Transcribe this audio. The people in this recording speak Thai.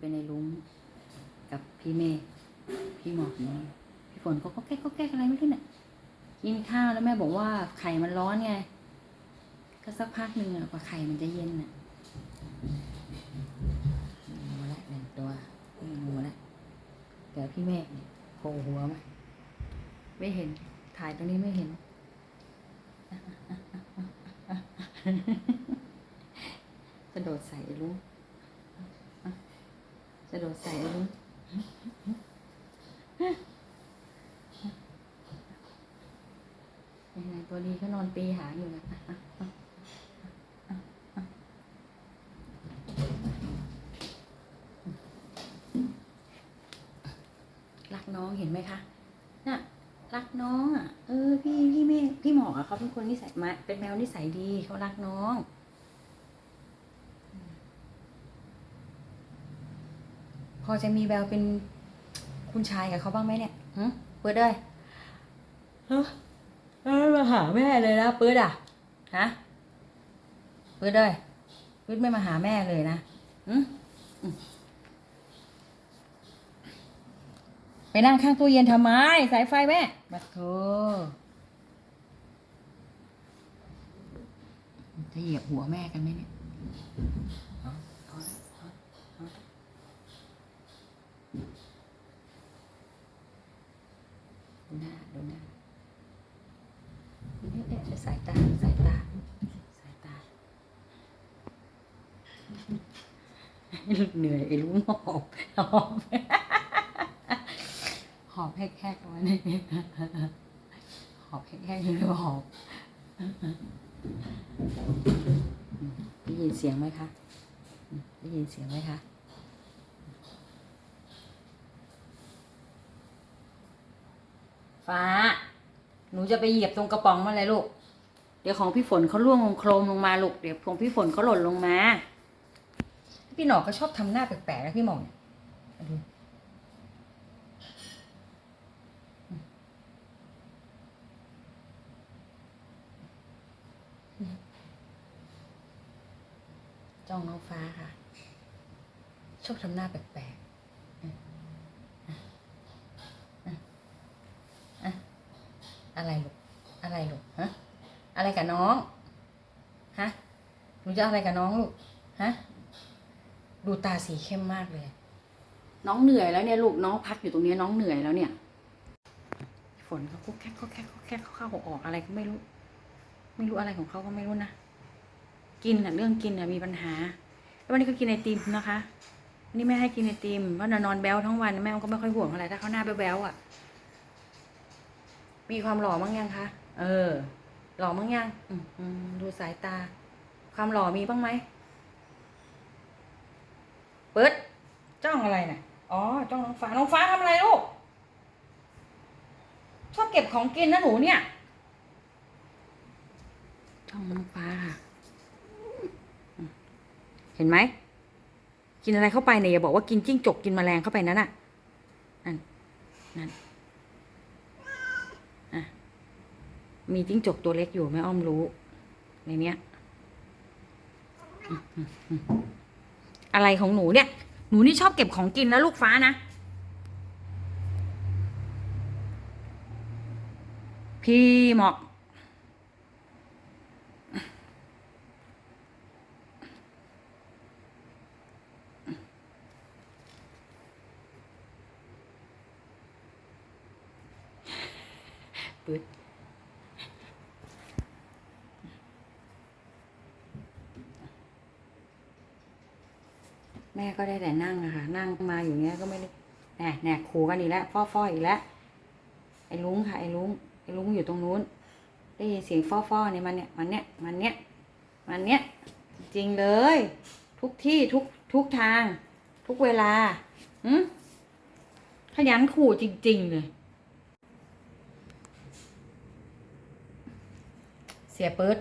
เป็นในลุงกับพี่เมฆพี่หมอกนี่พี่ฝนเขาก็แก้ก็แก้อะไรไม่รู้เนี่ยกินข้าวแล้วแม่บอกว่าไข่มันร้อนไง ก็สักพักหนึ่งอะกว่าไข่มันจะเย็นน่ะหนูละหนึ่งตัวนี่งูละเดี๋ยวพี่เมฆเนี่ยโผล่หัวมาไม่เห็นถ่ายตรงนี้ไม่เห็นกระโดดใส่ลุง กระโดดใส่ไอ้ลุงยังไงตัวดีก็นอนตีหางอยู่นะรักน้องเห็นไหมคะน่ะรักน้องอะ เออ พี่พี่เมฆพี่หมอกอะเขาเป็นคนนิสัยมาเป็นแมวนิสัยดีเขารักน้อง พอจะมีแววเป็นคุณชายกับเขาบ้างไหมเนี่ยหึเปิดเลยเฮ้ยเอ้ยมาหาแม่เลยนะเปิดอะฮะเปิดเลยเปิดไม่มาหาแม่เลยนะหึอืมไปนั่งข้างตู้เย็นทำไม สายไฟแม่บัดโถจะเหยียบหัวแม่กันไหมเนี่ยเอาเอาเอาเอา ดูหน้าดูหน้าเอ๊ะเอ๊ะเอ๊ะ สายตา สายตา สายตา เหนื่อยไอ้ลุงหอบหอบหอบแหกๆเอาไว้นี่หอบแหกๆเลยหอบได้ยินเสียงไหมคะ ได้ยินเสียงไหมคะฟ้า หนูจะไปเหยียบตรงกระป๋องมาเลยลูก ดี๋ยวของพี่ฝนเขาล่วงลงโครมลงมาลูกเดี๋ยวของพี่ฝนเขาหล่นลงมา พี่หนอกก็ชอบทำหน้าแปลกๆนะพี่หมองเนี่ยมาดูจ้องน้องฟ้าค่ะ ชอบทำหน้าแปลกๆ อะไรลูก อะไรลูก ฮะ อะไรกับน้อง ฮะ หนูจะอะไรกับน้องลูก ฮะ ดูตาสีเข้มมากเลย น้องเหนื่อยแล้วเนี่ยลูก น้องพักอยู่ตรงนี้น้องเหนื่อยแล้วเนี่ย ฝนเขาคุกแคกคุกแคกคุกแคกเขาเข้าออกอะไรก็ไม่รู้ ไม่รู้อะไรของเขาก็ไม่รู้นะ กินอะเรื่องกินอะมีปัญหา แล้ววันนี้ก็กินไอติมนะคะวันนี้แม่ให้กินไอติมเพราะนอนแบลทั้งวันแม่ก็ไม่ค่อยห่วงอะไรถ้าเขาหน้าแบลๆอะมีความหล่อมั้งยังคะ เออ หล่อมั้งยังดูสายตา ความหล่อมีบ้างไหมเปิดจ้องอะไรน่ะ อ๋อ จ้องน้องฟ้า น้องฟ้าทำอะไรลูก ชอบเก็บของกินนะหนูเนี่ย จ้องน้องฟ้าค่ะ เห็นไหม กินอะไรเข้าไปเนี่ยอย่าบอกว่ากินจิ้งจกกินแมลงเข้าไปนั่นน่ะ นั่น นั่น มีจิ้งจกตัวเล็กอยู่แม่อ้อมรู้ ในเนี้ย อะไรของหนูเนี่ย หนูนี่ชอบเก็บของกินนะลูกฟ้านะ พี่หมอกปืด แม่ก็ได้แต่นั่งอะค่ะ นั่งมาอยู่เนี้ยก็ไม่ได้แหน่แหน่ขู่กันอีกแล้วฟ้อฟ้ออีกแล้วไอ้ลุงค่ะไอ้ลุงไอ้ลุงอยู่ตรงนู้น ได้ยินเสียงฟ้อฟ้อเนี่ยมันเนี่ยมันเนี่ยมันเนี่ยมันเนี่ยจริงเลย ทุกที่ทุกทุกทาง ทุกเวลาหืมขยันขู่จริง ๆ เลย เสียเปิด